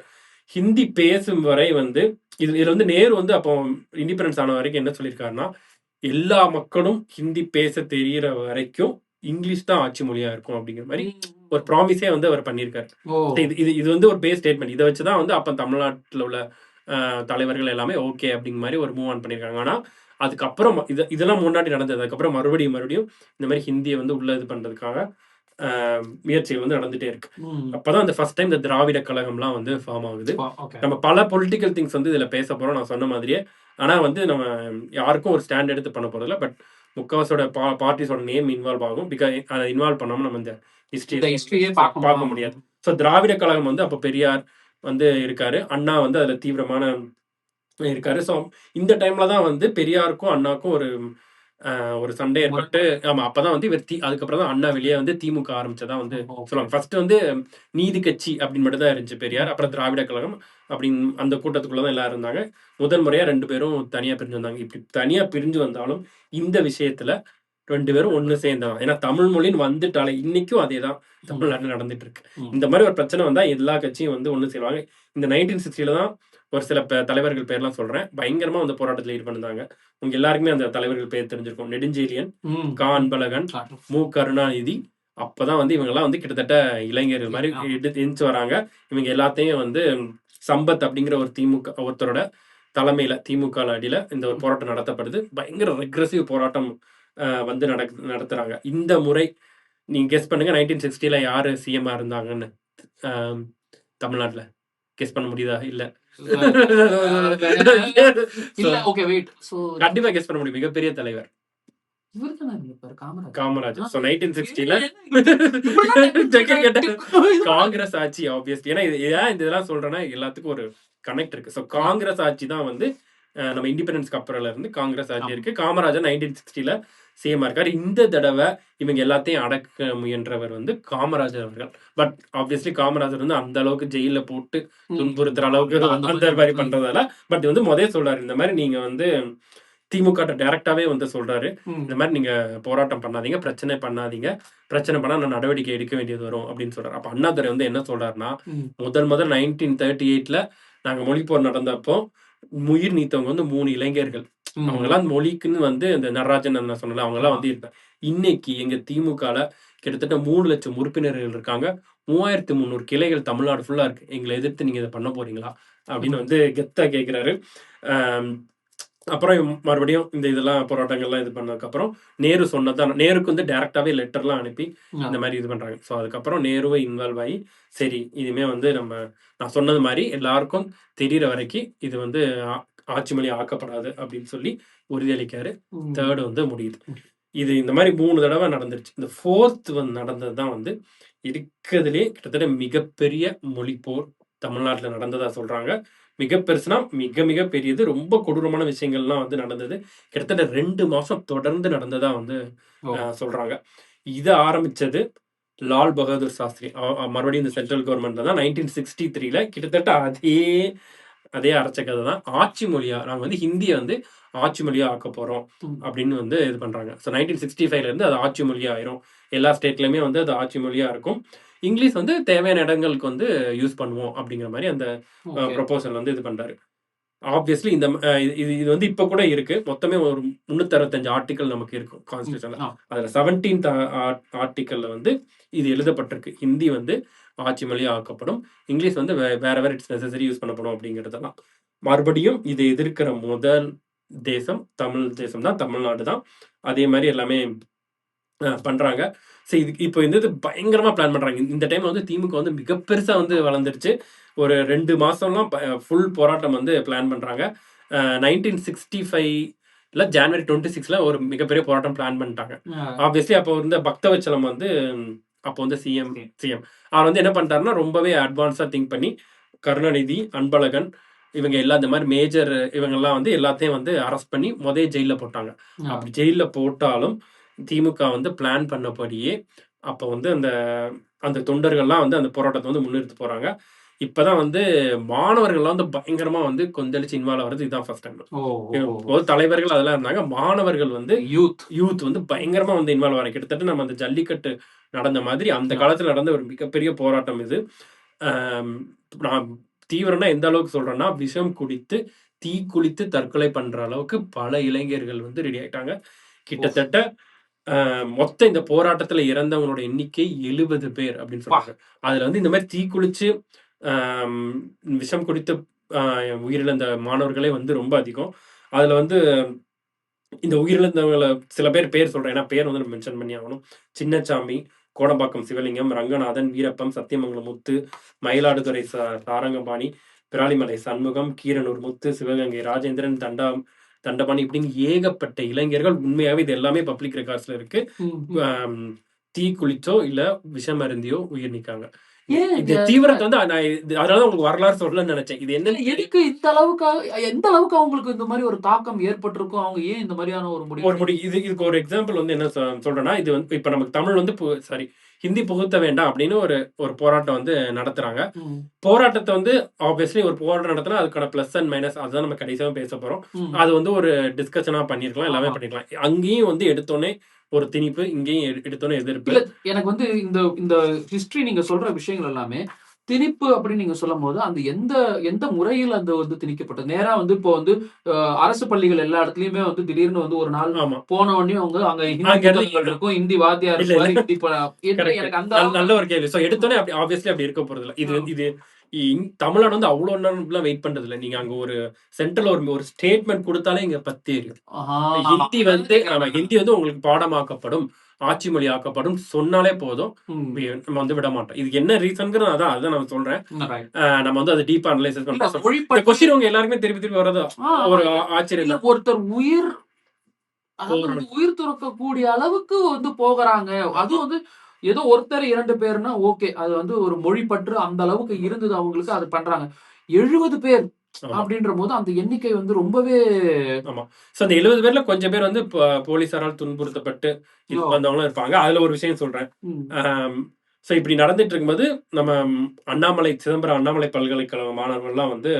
ஹிந்தி பேசும் வரை வந்து இது இதுல வந்து நேரு வந்து அப்போ இண்டிபெண்டன்ஸ் ஆன வரைக்கும் என்ன சொல்லியிருக்காருன்னா எல்லா மக்களும் ஹிந்தி பேச தெரியற வரைக்கும் இங்கிலீஷ் தான் ஆட்சி மொழியா இருக்கும் அப்படிங்கிற மாதிரி ஒரு ப்ராமிஸே வந்து அவர் பண்ணியிருக்காரு. ஓ. இது இது இது வந்து ஒரு பேஸ் ஸ்டேட்மெண்ட் இதை வச்சு தான் வந்து அப்போ தமிழ்நாட்டில் உள்ள தலைவர்கள் எல்லாமே ஓகே அப்படிங்கிற மாதிரி ஒரு மூவ் ஆன் பண்ணியிருக்காங்க ஆனால் அதுக்கப்புறம் இது இதெல்லாம் முன்னாடி நடந்தது. அதுக்கப்புறம் மறுபடியும் மறுபடியும் இந்த மாதிரி ஹிந்தியை வந்து உள்ள இது பண்ணுறதுக்காக முயற்சிகள் வந்து நடந்துட்டே இருக்கு. அப்பதான் இந்த ஃபர்ஸ்ட் டைம் இந்த திராவிட கழகம்லாம் வந்து ஃபார்ம் ஆகுது. நம்ம பல பொலிட்டிக்கல் திங்ஸ் வந்து இதுல பேச போறோம் நான் சொன்ன மாதிரியே. ஆனா வந்து நம்ம யாருக்கும் ஒரு ஸ்டாண்ட் எடுத்து பண்ண போறதில்ல. பட் முக்காவாசோட பா பார்ட்டிஸோட நேம் இன்வால்வ் ஆகும். பிகாஸ் அதை இன்வால்வ் பண்ணாம நம்ம இந்த ஹிஸ்டரி பார்க்க பார்க்க முடியாது. ஸோ திராவிட கழகம் வந்து அப்போ பெரியார் வந்து இருக்காரு. அண்ணா வந்து அதுல தீவிரமான இருக்காரு. ஸோ இந்த டைம்ல தான் வந்து பெரியாருக்கும் அண்ணாக்கும் ஒரு ஒரு சண்டை ஏற்பட்டு ஆமா அப்பதான் வந்து இவர் தி அதுக்கப்புறம் தான் அண்ணா வெளியே வந்து திமுக ஆரம்பிச்சதா வந்து. சொல்லுவாங்க. ஃபர்ஸ்ட் வந்து நீதி கட்சி அப்படின்னு மட்டும் தான் இருந்துச்சு பெரியார். அப்புறம் திராவிட கழகம் அப்படின்னு அந்த கூட்டத்துக்குள்ள தான் எல்லாரும் இருந்தாங்க. முதல் முறையா ரெண்டு பேரும் தனியா பிரிஞ்சு வந்தாங்க. இப்படி தனியா பிரிஞ்சு வந்தாலும் இந்த விஷயத்துல ரெண்டு பேரும் ஒண்ணு சேர்ந்தாங்க ஏன்னா தமிழ் மொழின்னு வந்துட்டாலே இன்னைக்கும் அதே தான் தமிழ்நாட்டில் நடந்துட்டு இருக்கு. இந்த மாதிரி ஒரு பிரச்சனை வந்தா எல்லா கட்சியும் வந்து ஒண்ணு சேருவாங்க. இந்த நைன்டீன் சிக்ஸ்டில தான் ஒரு சில தலைவர்கள் பேர்லாம் சொல்றேன். பயங்கரமா அந்த போராட்டத்தில் ஈடுபட்டாங்க உங்க எல்லாருக்குமே அந்த தலைவர்கள் பேர் தெரிஞ்சிருக்கும். நெடுஞ்செழியன் ம். கா அன்பழகன். மு. கருணாநிதி. அப்பதான் வந்து இவங்கெல்லாம் வந்து கிட்டத்தட்ட இளைஞர்கள் மாதிரி எந்திச்சு வராங்க. இவங்க எல்லாத்தையும் வந்து சம்பத் அப்படிங்கிற ஒரு திமுக ஒருத்தரோட தலைமையில திமுக அடியில இந்த ஒரு போராட்டம் நடத்தப்படுது. பயங்கர ரெக்ரஸிவ் போராட்டம் வந்து நடக் நடத்துறாங்க. இந்த முறை நீங்க கெஸ் பண்ணுங்க நைன்டீன் சிக்ஸ்டில யாரு சிஎம்ஆ இருந்தாங்கன்னு. தமிழ்நாட்டுல. கெஸ் பண்ண முடியுதா? இல்ல. கண்டிப்பா கெஸ் பண்ண முடியும். மிகப்பெரிய தலைவர். காங்கிரஸ் ஆட்சி ஆப்வியஸ்லி ஏன்னா ஏன் இந்த இதெல்லாம் சொல்றேன்னா எல்லாத்துக்கும் ஒரு கனெக்ட் இருக்கு. ஸோ காங்கிரஸ் ஆட்சி தான் வந்து நம்ம இண்டிபெண்டன்ஸ்க்கு அப்புறம்ல இருந்து காங்கிரஸ் ஆட்சி. இருக்கு. காமராஜர் நைன்டீன் சிக்ஸ்டில சிஎம் இருக்காரு. இந்த தடவை இவங்க எல்லாத்தையும் அடக்க முயன்றவர் வந்து காமராஜர் அவர்கள். பட் ஆப்வியஸ்லி காமராஜர் வந்து அந்த அளவுக்கு ஜெயில போட்டு துன்புறுத்துற அளவுக்கு அந்த மாதிரி பண்றதால. பட் வந்து முதல்ல சொல்றாரு. இந்த மாதிரி நீங்க வந்து திமுக டைரக்டாவே வந்து சொல்றாரு. இந்த மாதிரி நீங்க போராட்டம் பண்ணாதீங்க பிரச்சனை பண்ணாதீங்க. பிரச்சனை பண்ணா நான் நடவடிக்கை எடுக்க வேண்டியது வரும் அப்படின்னு சொல்றாரு. அப்ப அண்ணாதுரை வந்து என்ன சொல்றாருன்னா. முதல் முதல் நைன்டீன் தேர்ட்டி எயிட்ல நாங்க மொழிப்போர் நடந்தப்போ உயிர் நீத்தவங்க வந்து மூணு இளைஞர்கள். அவங்க எல்லாம் மொழிக்குன்னு வந்து இந்த நடராஜன் நான் சொன்னல அவங்க எல்லாம் வந்து இருந்தாங்க இன்னைக்கு எங்க திமுகல கிட்டத்தட்ட மூணு லட்சம் உறுப்பினர்கள் இருக்காங்க. மூவாயிரத்தி முந்நூறு கிளைகள் தமிழ்நாடு ஃபுல்லா இருக்கு. எங்களை எதிர்த்து நீங்க இதை பண்ண போறீங்களா? அப்படின்னு வந்து கெத்தா கேக்குறாரு. ஆம், அப்புறம் மறுபடியும் இந்த இதெல்லாம் போராட்டங்கள்லாம் இது பண்ணதுக்கு அப்புறம் நேரு சொன்னதான் நேருக்கு வந்து டைரக்டாவே லெட்டர்லாம் அனுப்பி இந்த மாதிரி இது பண்றாங்க. ஸோ அதுக்கப்புறம் நேருவை இன்வால்வ் ஆகி சரி இனிமே வந்து நம்ம நான் சொன்னது மாதிரி எல்லாருக்கும் தெரியற வரைக்கும் இது வந்து ஆட்சி மொழி ஆக்கப்படாது அப்படின்னு சொல்லி உறுதியளிக்காரு. தேர்டு வந்து முடியுது. இது இந்த மாதிரி மூணு தடவை நடந்துருச்சு. இந்த ஃபோர்த் வந்து நடந்தது தான் வந்து இருக்கிறதுலே கிட்டத்தட்ட மிகப்பெரிய மொழி போர் தமிழ்நாட்டில் நடந்ததா சொல்றாங்க. மிக பெருசுனா மிக மிக பெரியது. ரொம்ப கொடூரமான விஷயங்கள்லாம் வந்து நடந்தது. கிட்டத்தட்ட ரெண்டு மாசம் தொடர்ந்து நடந்ததா வந்து சொல்றாங்க. இது ஆரம்பிச்சது லால் பகதூர் சாஸ்திரி. மறுபடியும் இந்த சென்ட்ரல் கவர்மெண்ட்ல தான். நைன்டீன் சிக்ஸ்டி த்ரீல கிட்டத்தட்ட அதே அதே அரைச்ச கதை தான். ஆட்சி மொழியா நாங்க வந்து ஹிந்தியை வந்து ஆட்சி மொழியா ஆக்க போறோம். அப்படின்னு வந்து இது பண்றாங்க. ஸோ நைன்டீன் சிக்ஸ்டி ஃபைவ்ல இருந்து அது ஆட்சி மொழியா ஆயிரும். எல்லா ஸ்டேட்லயுமே வந்து அது ஆட்சி மொழியா இருக்கும். இங்கிலீஷ் வந்து தேவையான இடங்களுக்கு வந்து யூஸ் பண்ணுவோம் அப்படிங்கிற மாதிரி அந்த. ப்ரொபோசல் வந்து இது பண்றாரு. ஆப்வியஸ்லி இந்த இது- இது வந்து இப்ப கூட இருக்கு. மொத்தமே ஒரு முன்னூத்தி ஆர்டிக்கல் நமக்கு இருக்கும் கான்ஸ்டியூஷன்ல. அதுல செவன்டீன்த் ஆர்டிக்கல்ல வந்து இது எழுதப்பட்டிருக்கு. ஹிந்தி வந்து ஆட்சி மொழியா ஆக்கப்படும். இங்கிலீஷ் வந்து வே- வேற வேற இட்ஸ் நெசசரி யூஸ் பண்ணப்படும் அப்படிங்கிறதெல்லாம் மறுபடியும் இதை எதிர்க்கிற முதல் தேசம் தமிழ் தேசம் தான் தமிழ்நாடு தான். அதே மாதிரி எல்லாமே பண்றாங்க. சரி இது இப்போ இந்த இது பயங்கரமா பிளான் பண்றாங்க. இந்த- டைம்ல வந்து திமுக வந்து மிக பெருசா வந்து வளர்ந்துருச்சு. ஒரு ரெண்டு மாசம்லாம் ஃபுல் போராட்டம் வந்து பிளான் பண்றாங்க. நைன்டீன் சிக்ஸ்டி ஃபைவ்ல ஜான்வரி டுவெண்ட்டி சிக்ஸ்ல ஒரு மிகப்பெரிய போராட்டம் பிளான் பண்ணிட்டாங்க. ஆப்வியஸ்லி அப்போ வந்து பக்தவச்சலம் வந்து அப்போ வந்து சிஎம் சிஎம் அவர் வந்து என்ன பண்ணிட்டாருன்னா ரொம்பவே அட்வான்ஸா திங்க் பண்ணி கருணாநிதி அன்பழகன் இவங்க எல்லா இந்த மாதிரி மேஜர் இவங்கெல்லாம் வந்து எல்லாத்தையும் வந்து அரெஸ்ட் பண்ணி முதல் ஜெயில போட்டாங்க. அப்படி ஜெயில போட்டாலும் திமுக வந்து பிளான் பண்ணபடியே அப்போ வந்து அந்த அந்த தொண்டர்கள்லாம் வந்து அந்த போராட்டத்தை வந்து முன்னெடுத்து போறாங்க. இப்பதான் வந்து மாணவர்கள்லாம் வந்து பயங்கரமா வந்து கொந்தளிச்சு இன்வால்வ் ஆகிறது இதுதான் ஃபர்ஸ்ட் டைம். பொது தலைவர்கள் அதெல்லாம் இருந்தாங்க. மாணவர்கள் வந்து யூத் யூத் வந்து பயங்கரமா வந்து இன்வால்வ் ஆகிறாங்க கிட்டத்தட்ட நம்ம அந்த ஜல்லிக்கட்டு நடந்த மாதிரி அந்த காலத்துல நடந்த ஒரு மிகப்பெரிய போராட்டம் இது. நான் தீவிரம்னா எந்த அளவுக்கு சொல்றேன்னா விஷம் குடித்து தீ குளித்து தற்கொலை பண்ற அளவுக்கு பல இளைஞர்கள் வந்து ரெடி ஆயிட்டாங்க. கிட்டத்தட்ட ஆஹ், மொத்த இந்த போராட்டத்துல இறந்தவங்களோட எண்ணிக்கை எழுபது பேர் அப்படின்னு சொல்றாங்க. அதுல வந்து இந்த மாதிரி தீ குளிச்சு ஆம், விஷம் குடித்து உயிரிழந்த மாணவர்களே வந்து ரொம்ப அதிகம். அதுல வந்து இந்த உயிரிழந்தவங்கள சில பேர் பேர் சொல்றேன். ஏன்னா பேர் வந்து மென்ஷன் பண்ணி ஆகணும். சின்னசாமி கோடம்பாக்கம் சிவலிங்கம் ரங்கநாதன் வீரப்பம் சத்தியமங்கலம் முத்து மயிலாடுதுறை சா- சாரங்கபாணி பிராலிமலை சண்முகம் கீரனூர் முத்து சிவகங்கை ராஜேந்திரன் தண்டா தண்டபாணி இப்படின்னு ஏகப்பட்ட இளைஞர்கள் உண்மையாவே இது எல்லாமே பப்ளிக் ரெக்கார்ட்ஸ்ல இருக்கு. தீ குளிச்சோ இல்ல விஷம் அருந்தியோ உயிர் நிக்காங்க. ஏன் தீவிரத்தை வந்து நான் அதனால உங்களுக்கு வரலாறு சொல்லணும்னு நினைச்சேன். இது என்ன எதுக்கு இந்த அளவுக்கு எந்த அளவுக்கு அவங்களுக்கு இந்த மாதிரி ஒரு தாக்கம் ஏற்பட்டிருக்கும் அவங்க ஏன் இந்த மாதிரியான ஒரு ஒரு முடிவு முடி இது இதுக்கு ஒரு எக்ஸாம்பிள் வந்து என்ன சொல்றேன்னா இது வந்து இப்ப நமக்கு தமிழ் வந்து சாரி ஹிந்தி புகுத்த வேண்டாம் அப்படின்னு ஒரு ஒரு போராட்டம் வந்து நடத்துறாங்க. போராட்டத்தை வந்து ஆப்வியஸ்லி ஒரு போராட்டம் நடத்தினா அதுக்கான பிளஸ் அண்ட் மைனஸ் அதுதான் நம்ம கடைசியாக பேச போறோம். அது வந்து ஒரு டிஸ்கஷனா பண்ணிருக்கலாம் எல்லாமே. பண்ணிருக்கலாம். அங்கேயும் வந்து எடுத்தோடனே ஒரு திணிப்பு இங்கேயும் எடு- எடுத்தோடனே எதிர்ப்பு எனக்கு வந்து இந்த இந்த ஹிஸ்டரி நீங்க சொல்ற விஷயங்கள் எல்லாமே திணிப்பு அப்படின்னு நீங்க சொல்லும் போது அந்த எந்த எந்த முறையில் அந்த வந்து திணிக்கப்பட்டது நேரா வந்து இப்போ வந்து அரசு பள்ளிகள் எல்லா இடத்துலயுமே வந்து திடீர்னு வந்து ஒரு நாள் போன உடனே அவங்க அங்க ஹிந்தி இருக்கும் ஹிந்தி வாத்தியார். ஹிந்தி. எனக்கு அந்த நல்ல- ஒரு கேள்வி ஸோ எடுத்தோடனே அப்படி ஆப்வியஸ்லி அப்படி இருக்க போறது இல்ல இது. இது தமிழ்நாடு வந்து அவ்வளோ நேரம்லாம் வெயிட் பண்றது இல்ல நீங்க அங்க ஒரு சென்ட்ரல் ஒரு ஒரு ஸ்டேட்மெண்ட் கொடுத்தாலே இங்க பத்து. ஹிந்தி வந்து ஹிந்தி வந்து உங்களுக்கு பாடமாக்கப்படும் ஆட்சி மொழி ஆக்கப்படும் சொன்னாலே போதும். நம்ம வந்து விட மாட்டோம். இதுக்கு என்ன ரீசன்ங்கிறது அதான் அதான் நான் சொல்றேன். நம்ம வந்து அதை டீப்பா அனலைசிஸ் பண்றோம் கொஸ்டின் உங்க எல்லாருக்குமே திருப்பி திருப்பி வர்றது ஒரு ஆச்சரியம் ஒருத்தர் உயிர் அதாவது உயிர் துறக்கக்கூடிய அளவுக்கு வந்து போகுறாங்க. அதுவும் வந்து ஏதோ ஒருத்தர் 2 பேர்னா ஓகே. அது வந்து ஒரு மொழி பற்று அந்த அளவுக்கு இருந்தது அவங்களுக்கு. அது பண்றாங்க. 70 பேர் ஆமா. அப்படின்றபோது அந்த எண்ணிக்கை வந்து ரொம்பவே ஆமா. ஸோ அந்த 70 பேர்ல கொஞ்சம் பேர் வந்து ப போலீஸாரால் துன்புறுத்தப்பட்டு! வந்தவங்களும் இருப்பாங்க. அதுல ஒரு விஷயம் சொல்றேன். ஸோ இப்படி நடந்துட்டு இருக்கும்போது, நம்ம அண்ணாமலை சிதம்பரம் அண்ணாமலை பல்கலைக்கழக மாணவர்கள்லாம் வந்து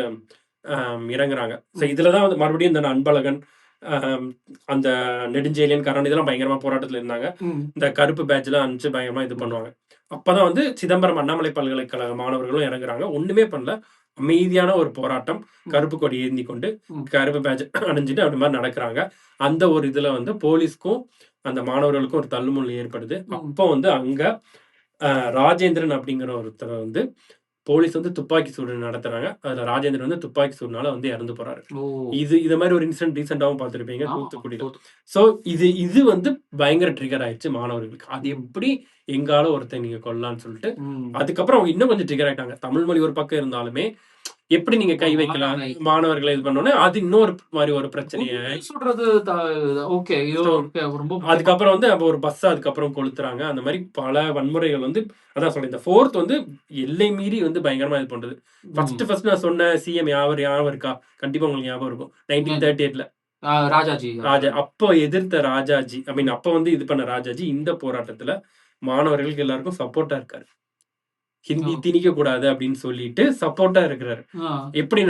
இறங்குறாங்க. ஸோ. இதுல தான் வந்து மறுபடியும் இந்த அன்பழகன், அந்த நெடுஞ்செழியன், கரண் இதெல்லாம் பயங்கரமா போராட்டத்துல இருந்தாங்க. இந்த கருப்பு பேட்ஜ்லாம் அனுப்பிச்சு பயங்கரமா இது பண்ணுவாங்க. அப்பதான் வந்து சிதம்பரம் அண்ணாமலை பல்கலைக்கழக மாணவர்களும் இறங்குறாங்க. ஒண்ணுமே பண்ணல. அமைதியான ஒரு போராட்டம். கருப்பு கொடி ஏந்தி கொண்டு. கருப்பு பேட்ஜ் அணிஞ்சுட்டு அப்படி மாரி நடக்குறாங்க. அந்த ஒரு இதுல வந்து போலீஸ்க்கும், அந்த மாணவர்களுக்கும் ஒரு தள்ளுமுள்ளு ஏற்படுது. அப்போ வந்து அங்க ராஜேந்திரன் அப்படிங்கிற ஒருத்தர வந்து போலீஸ் வந்து துப்பாக்கி சூடு நடத்துறாங்க. அதுல ராஜேந்திரன் வந்து துப்பாக்கி சூடுனால வந்து இறந்து போறாரு. இது இது மாரி ஒரு இன்சிடென்ட் ரீசென்ட்டாவும் பார்த்திருப்பீங்க. தூத்துக்குடியில. தூத்து ஸோ இது இது வந்து பயங்கர ட்ரிகர் ஆயிருச்சு மாணவர்களுக்கு. அது. எப்படி எங்கால ஒருத்தன் நீங்க கொல்லலாம்ன்னு சொல்லிட்டு. அதுக்கப்புறம் அவங்க இன்னும் கொஞ்சம் ட்ரிகர் ஆயிட்டாங்க. தமிழ் மொழி ஒரு பக்கம் இருந்தாலுமே, எப்படி நீங்க கை வைக்கலாம்? மாணவர்கள இது பண்ணோனே, அது இன்னொரு மாரி ஒரு பிரச்சனைய சொல்றது ஓகே. ரொம்ப அதுக்கப்புறம் வந்து அப்ப ஒரு பஸ்ஸ அதுக்கப்புறம் கொளுத்துறாங்க. அந்த மாரி பல வன்முறைகள் வந்து அதான் சொல்றேன். இந்த 4த் வந்து எல்லை மீறி வந்து பயங்கரமா இது பண்றது. ஃபர்ஸ்ட். ஃபர்ஸ்ட் நான் சொன்ன சிஎம் யாவர் ஞாபகம் இருக்கா? கண்டிப்பா உங்களுக்கு ஞாபகம் இருக்கும். ம். 1938ல ஆ ராஜாஜி ராஜா. அப்போ எதிர்த்த ராஜாஜி, ஐ மீன் அப்ப வந்து இது பண்ண ராஜாஜி, இந்த போராட்டத்துல மாணவர்களுக்கு எல்லாருக்கும் சப்போர்ட்டா இருக்காரு. ஹிந்தி ஓ! திணிக்கக்கூடாது அப்படின்னு சொல்லிட்டு சப்போர்ட்டா இருக்கிறாரு. எப்படி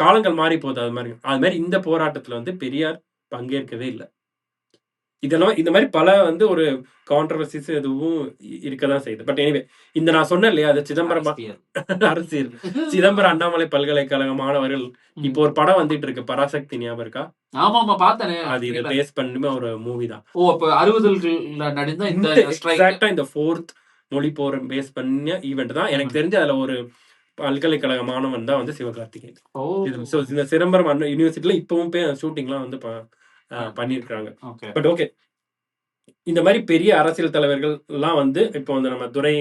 காலங்கள் மாறி போகுது அது மாரி. அது மாரி இந்த போராட்டத்துல வந்து பெரியார் பங்கேற்கவே இல்ல. இதெல்லாம் இந்த மாரி பல வந்து ஒரு கான்ட்ரோவர்சிஸ் எதுவும் இ இருக்க தான் செய்யுது. பட் எனிவே இந்த நான் சொன்னேன் இல்லையா? அது சிதம்பரம் அரசியல். அரசியல். சிதம்பரம் அண்ணாமலை பல்கலைக்கழக மாணவர்கள் இப்போ. ஒரு படம் வந்துட்டு இருக்கு. பராசக்தி ஞாபகம் இருக்கா? ஆமாமா பார்த்தனே. அது இத. பேஸ் பண்ணின ஒரு மூவி தான். ஓ! அப்ப 60கள்ல நடந்த இந்த. எக்ஸாக்ட்டா இந்த 4த் மொழி போர் பேஸ் பண்ண ஈவென்ட் தான். எனக்கு. தெரிஞ்சு அதுல ஒரு பல்கலைக்கழக மாணவன் தான் வந்து சிவகார்த்திகேயன். ஸோ இந்த சிதம்பரம் அண்ணா யுனிவர்சிட்டில இப்பவும் ஷூட்டிங்லாம் வந்து. பண்ணியிருக்காங்க. But okay. இந்த மாரி பெரிய அரசியல் தலைவர்கள்லாம் வந்து இப்போ வந்து நம்ம துரை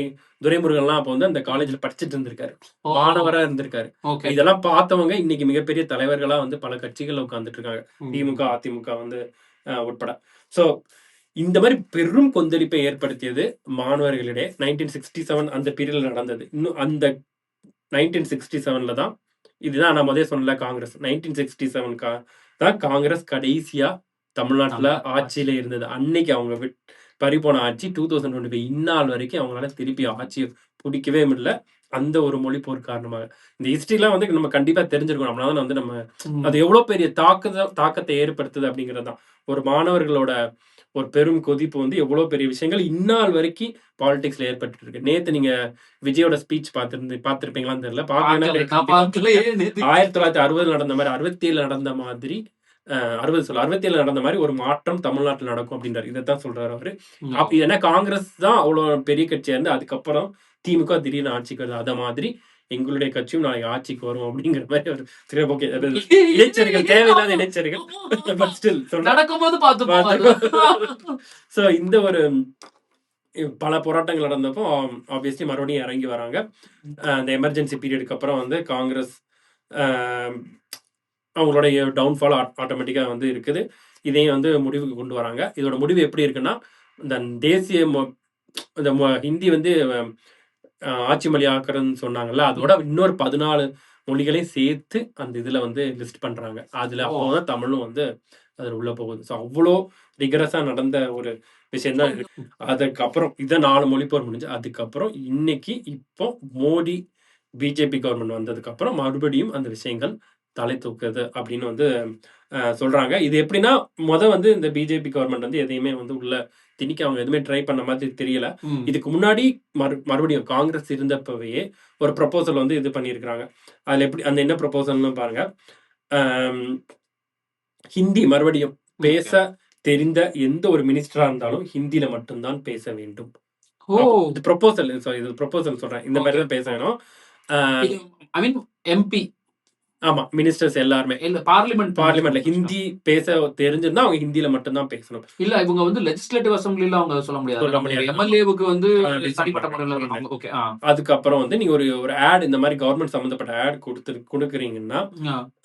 துரைமுருகன்லாம் அப்போ வந்து அந்த காலேஜ்ல படிச்சுட்டு இருந்திருக்காரு. மாணவரா இருந்திருக்காரு. இதெல்லாம் பார்த்தவங்க இன்னைக்கு மிகப்பெரிய தலைவர்களா வந்து பல கட்சிகள்ல உட்கார்ந்துட்டு இருக்காங்க. திமுக. அதிமுக வந்து உட்பட. ஸோ இந்த மாரி பெரும் கொந்தளிப்பை ஏற்படுத்தியது மாணவர்களிடையே 1967 அந்த பீரியட்ல நடந்தது. இன்னும் அந்த 1967ல தான் இதுதான் நான் முதலே சொன்னேன்ல காங்கிரஸ். 1967 கா தான் காங்கிரஸ் கடைசியா தமிழ்நாட்டுல தமிழ்நாட்டுல ஆட்சி. ஆட்சியில இருந்தது. அன்னைக்கு அவங்க விட் பறிபோன ஆட்சி 2025 இந்நாள் வரைக்கும் அவங்களால திருப்பி ஆட்சிய புடிக்கவே முடியல. அந்த ஒரு மொழி போர் காரணமாக. இந்த ஹிஸ்டரிலாம் வந்து நம்ம கண்டிப்பா தெரிஞ்சிருக்கணும். அப்படின்னா தான் வந்து நம்ம அது ம். எவ்வளோ பெரிய தாக்குத தாக்கத்தை ஏற்படுத்துது அப்படிங்கிறது தான். ஒரு மாணவர்களோட ஒரு பெரும் கொதிப்பு வந்து எவ்வளோ பெரிய விஷயங்கள் இந்நாள் வரைக்கும் பாலிடிக்ஸ்ல ஏற்பட்டுட்டு இருக்கு. நேத்து நீங்க விஜயோட ஸ்பீச் பார்த்திருந்து பார்த்திருப்பீங்களான்னு தெரியல. பார்க்கலன்னா பார்க்கல. நான் கண்டிப்பா பார்க்கலையே நேத்து. 1960 நடந்த மாரி 67 நடந்த மாதிரி அ 60 சொல்ல 67 நடந்த மாரி ஒரு மாற்றம் தமிழ்நாட்டுல நடக்கும் அப்படின்றாரு. இதத்தான் சொல்றாரு அவரு. ஏன்னா காங்கிரஸ் தான் அவ்வளோ பெரிய கட்சியா இருந்து அதுக்கப்புறம் திமுக திடீர்னு ஆட்சிக்கு வருது. அத மாதிரி எங்களுடைய கட்சியும் நாளைக்கு ஆட்சிக்கு வரும் அப்படிங்கிற மாரி அவரு சரி ஓகே. தேவையில்லாத இடைச்செருகல். பட் ஸ்டில் சொல்றேன். நடக்கும்போது. பார்த்துக்கோ. ஸோ இந்த ஒரு பல போராட்டங்கள் நடந்தப்போ ஆப்வியஸ்லி மறுபடியும் இறங்கி வராங்க. அந்த எமர்ஜென்சி பீரியடுக்கு அப்புறம் வந்து காங்கிரஸ் அவங்களுடைய டவுன்ஃபால் ஆ ஆட்டோமேட்டிக்கா வந்து இருக்குது. இதையும் வந்து முடிவுக்கு கொண்டு வராங்க. இதோட முடிவு எப்படி இருக்குன்னா, இந்த தேசிய இந்த ஹிந்தி வந்து ஆட்சி மொழி ஆக்குறதுன்னு சொன்னாங்கல்ல, அதோட இன்னொரு 14 மொழிகளையும் சேர்த்து அந்த இதுல வந்து லிஸ்ட் பண்றாங்க. அதுல! அப்போ தான் தமிழும் வந்து அதுல உள்ள போகுது. ஸோ அவ்ளோ ரிகரஸா நடந்த ஒரு விஷயம் தான். அதுக்கப்புறம் இத 4 மொழி போர் முடிஞ்சு. அதுக்கப்புறம் இன்னைக்கு இப்போ மோடி, பிஜேபி கவர்மெண்ட் வந்ததுக்கப்புறம் மறுபடியும் அந்த விஷயங்கள் தலை தூக்குது அப்படின்னு வந்து சொல்றாங்க. இது எப்படின்னா, மொத வந்து இந்த பிஜேபி கவர்மெண்ட் வந்து எதையுமே வந்து உள்ள திணிக்க அவங்க எதுவுமே ட்ரை பண்ண மாதிரி தெரியல. இதுக்கு முன்னாடி மறு மறுபடியும் காங்கிரஸ் இருந்தப்பவே ஒரு ப்ரொபோசல் வந்து இது பண்ணியிருக்கிறாங்க. அதுல எப்படி அந்த என்ன ப்ரொபோசல்னு பாருங்க. ஹிந்தி மறுபடியும் பேச. தெரிந்த எந்த ஒரு மினிஸ்டரா இருந்தாலும் ஹிந்தியில மட்டும் தான் பேச வேண்டும். ஓ! இது ப்ரொபோசல் சாரி இது ப்ரொபோசல் சொல்றேன். இந்த ஓகே. தான் பேச வேணும். ஐ மீன் எம்பி. ஆமா. மினிஸ்டர்ஸ் எல்லாருமே. இல்ல பார்லிமென்ட் பார்லிமென்ட்ல மினிஸ்டர். ஹிந்தி பேச தெரிஞ்சிருந்தா அவங்க ஹிந்தியில மட்டும் தான் பேசணும். இல்ல இவங்க வந்து லெஜிஸ்லேட்டிவ் அசெம்பிளில அவங்க சொல்ல முடியாது. சொல்ல முடியாது. எம்எல்ஏவுக்கு வந்து தனிப்பட்ட ஓகே. அதுக்கப்புறம் வந்து நீங்க ஒரு ஒரு ஆட் இந்த மாரி கவர்மெண்ட் சம்பந்தப்பட்ட ஆட் குடுத்து குடுக்குறீங்கன்னா.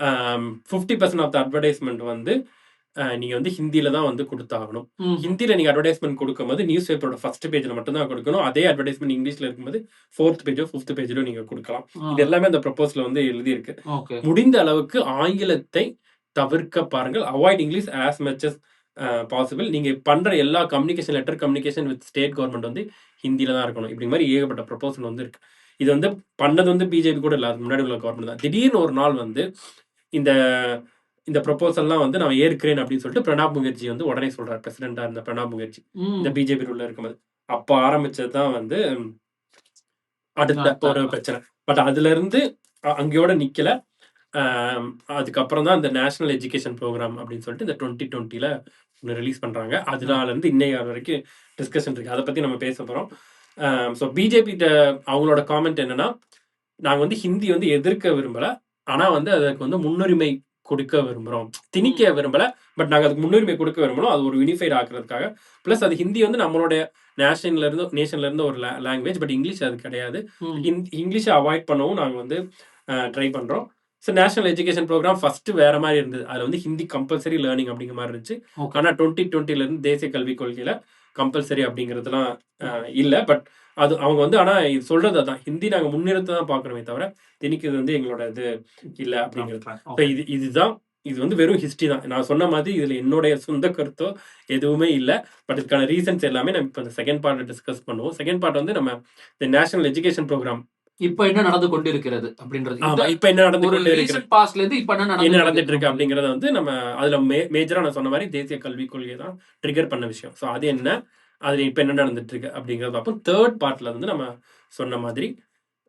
அம் 50% ஆஃப் த அட்வர்டைஸ்மென்ட் வந்து நீங்க வந்து ஹிந்தியில தான் வந்து கொடுத்தாகணும். ஹிந்தியில நீங்க அட்வர்டைஸ்மெண்ட் கொடுக்கும்போது நியூஸ் பேப்பரோட ஃபர்ஸ்ட் பேஜ்ல மட்டும் தான் கொடுக்கணும். அதே அட்வர்டைஸ்மெண்ட் இங்கிலீஷ்ல இருக்கும்போது ஃபோர்த் பேஜோ ஃபிஃப்த் பேஜிலோ நீங்க கொடுக்கலாம். இது எல்லாமே அந்த ப்ரொபோஸ்ல வந்து எழுதி இருக்கு ஓகே. முடிந்த அளவுக்கு ஆங்கிலத்தை தவிர்க்க பாருங்கள். Avoid English as much as possible நீங்க பண்ற எல்லா communication letter communication with state government வந்து ஹிந்தியில தான் இருக்கணும். இப்படி மாதிரி ஏகப்பட்ட ப்ரொபோசல் வந்து இருக்கு. இது வந்து பண்ணது வந்து பிஜேபி கூட இல்லை. அதுக்கு முன்னாடி உள்ள கவர்மெண்ட் தான். திடீர்னு ஒரு நாள் வந்து இந்த இந்த ப்ரொபோசல்லாம் வந்து நான் ஏற்கிறேன் அப்படின்னு சொல்லிட்டு பிரணாப் முகர்ஜி வந்து உடனே சொல்றாரு பிரசிடென்டா இருந்த பிரணாப் முகர்ஜி. இந்த பிஜேபி உள்ள இருக்கும்போது. அப்ப ஆரம்பிச்சது தான் வந்து அடுத்த ஒரு பிரச்சனை. பட் அதுல இருந்து அங்கேயோட நிக்கல. அதுக்கப்புறம் தான் இந்த நேஷனல் எஜுகேஷன் ப்ரோக்ராம் அப்படின்னு சொல்லிட்டு இந்த டுவெண்ட்டி டுவெண்ட்டில ஒன்று ரிலீஸ் பண்றாங்க. அதனால இருந்து இன்னைய வரைக்கும் டிஸ்கஷன் இருக்கு. அதை பத்தி நம்ம பேச போறோம். ஸோ பிஜேபி அவங்களோட காமெண்ட் என்னன்னா நாங்க வந்து ஹிந்தி வந்து எதிர்க்க விரும்பல. ஆனா வந்து அதுக்கு வந்து முன்னுரிமை கொடுக்க விரும்புறோம். திணிக்க விரும்பல பட் நாங்க அதுக்கு முன்னுரிமை கொடுக்க விரும்புறோம். அது ஒரு யூனிஃபைட் ஆக்குறதுக்காக. ப்ளஸ் அது ஹிந்தி வந்து நம்மளுடைய நேஷன்ல இருந்து நேஷன்ல இருந்து ஒரு லாங்குவேஜ் பட் இங்கிலீஷ் அது கிடையாது. இங்கிலீஷை அவாய்ட் பண்ணவும் நாங்க வந்து ட்ரை பண்றோம். So national education programme first வேற மாதிரி இருந்தது. அதுல வந்து ஹிந்தி கம்பல்சரி லேர்னிங் அப்படிங்கிற மாதிரி இருந்துச்சு. Okay. ஆனா டுவெண்ட்டி டுவெண்ட்டில இருந்து தேசிய கல்விக் கொள்கையில கம்பல்சரி அப்படிங்கிறதுலாம் இல்ல. பட் அது அவங்க வந்து ஆனா இது சொல்றது அதான். ஹிந்தி நாங்க முன்னிறுத்த தான் பாக்குறோமே தவிர திணிக்கிறது வந்து எங்களோட இது இல்ல அப்படிங்கிறது. Okay. இது இதுதான். இது வந்து வெறும் ஹிஸ்டரி தான். நான் சொன்ன மாதிரி இதுல என்னுடைய சொந்த கருத்தோ எதுவுமே இல்ல. பட் இதுக்கான ரீசன்ஸ் எல்லாமே நம்ம இப்போ இந்த செகண்ட் பார்ட்ல டிஸ்கஸ் பண்ணுவோம். செகண்ட் பார்ட் வந்து நம்ம இந்த நேஷனல் எஜுகேஷன் ப்ரோக்ராம் இப்ப என்ன நடந்து கொண்டிருக்கிறது அப்படின்றது. இப்ப என்ன நடந்து ஒரு கொண்டு இருக்கிறது ரீசன்ட் பாஸ்ட்ல இருந்து இப்ப என்ன என்ன நடந்துட்டு இருக்கு அப்படிங்கறத வந்து நம்ம அதுல மேஜரா நான் சொன்ன மாதிரி தேசிய கல்விக் கொள்கை தான் ட்ரிகர் பண்ண விஷயம். ஸோ அது என்ன? அதுல இப்ப என்ன நடந்துட்டு இருக்கு அப்படிங்கறத பார்ப்போம். தேர்ட் பார்ட்ல வந்து நம்ம சொன்ன மாதிரி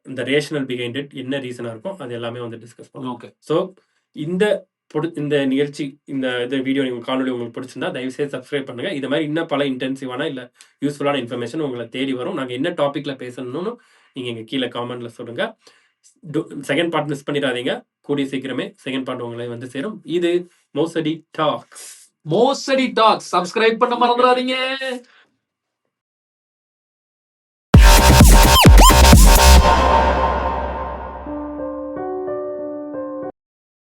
இந்த ரேஷனல் பிஹைண்ட் இட் என்ன ரீசனா இருக்கும் அது எல்லாமே வந்து டிஸ்கஸ் பண்ணுவோம். ஓகே ஸோ இந்த இந்த நிகழ்ச்சி இந்த இது வீடியோ நீங்கள் காணொலி உங்களுக்கு பிடிச்சிருந்தா தயவுசெய்து சப்ஸ்கிரைப் பண்ணுங்க. இது மாதிரி இன்னும் பல இன்டென்சிவான இல்ல யூஸ்ஃபுல்லான இன்ஃபர்மேஷன் உங்களை தேடி வரும். நாங்க என்ன டாபிக்ல பேசணும்னு நீங்க இங்க கீழே காமெண்ட்ல சொல்லுங்க. செகண்ட் பார்ட் மிஸ் பண்ணிடாதீங்க. கூடிய சீக்கிரமே செகண்ட் பார்ட் உங்களை வந்து சேரும். இது மோசடி டாக்ஸ். மோசடி டாக்ஸ். சப்ஸ்கிரைப் பண்ண மறந்துடாதீங்க.